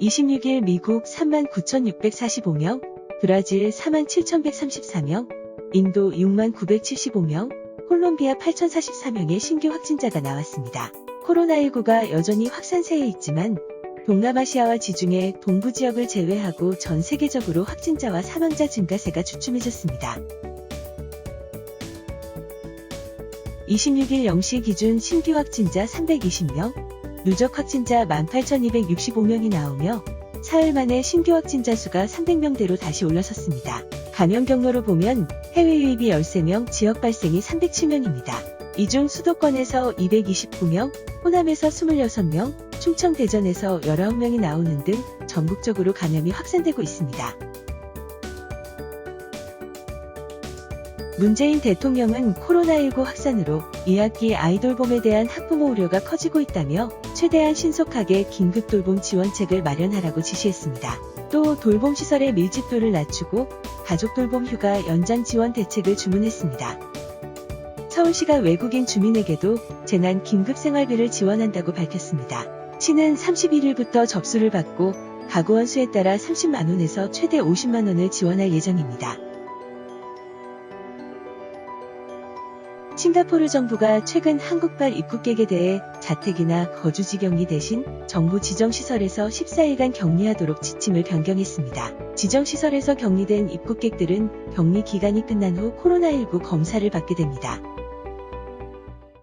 26일 미국 39,645명, 브라질 47,134명, 인도 6,975명, 콜롬비아 8,044명의 신규 확진자가 나왔습니다. 코로나19가 여전히 확산세에 있지만 동남아시아와 지중해 동부 지역을 제외하고 전 세계적으로 확진자와 사망자 증가세가 주춤해졌습니다. 26일 0시 기준 신규 확진자 320명, 누적 확진자 18,265명이 나오며 사흘 만에 신규 확진자 수가 300명대로 다시 올라섰습니다. 감염 경로로 보면 해외 유입이 13명, 지역 발생이 307명입니다. 이 중 수도권에서 229명, 호남에서 26명, 충청 대전에서 19명이 나오는 등 전국적으로 감염이 확산되고 있습니다. 문재인 대통령은 코로나19 확산으로 2학기 아이돌봄에 대한 학부모 우려가 커지고 있다며 최대한 신속하게 긴급 돌봄 지원책을 마련하라고 지시했습니다. 또 돌봄 시설의 밀집도를 낮추고 가족 돌봄 휴가 연장 지원 대책을 주문했습니다. 서울시가 외국인 주민에게도 재난 긴급 생활비를 지원한다고 밝혔습니다. 시는 31일부터 접수를 받고 가구원 수에 따라 30만원에서 최대 50만원을 지원할 예정입니다. 싱가포르 정부가 최근 한국발 입국객에 대해 자택이나 거주지 격리 대신 정부 지정시설에서 14일간 격리하도록 지침을 변경했습니다. 지정시설에서 격리된 입국객들은 격리 기간이 끝난 후 코로나19 검사를 받게 됩니다.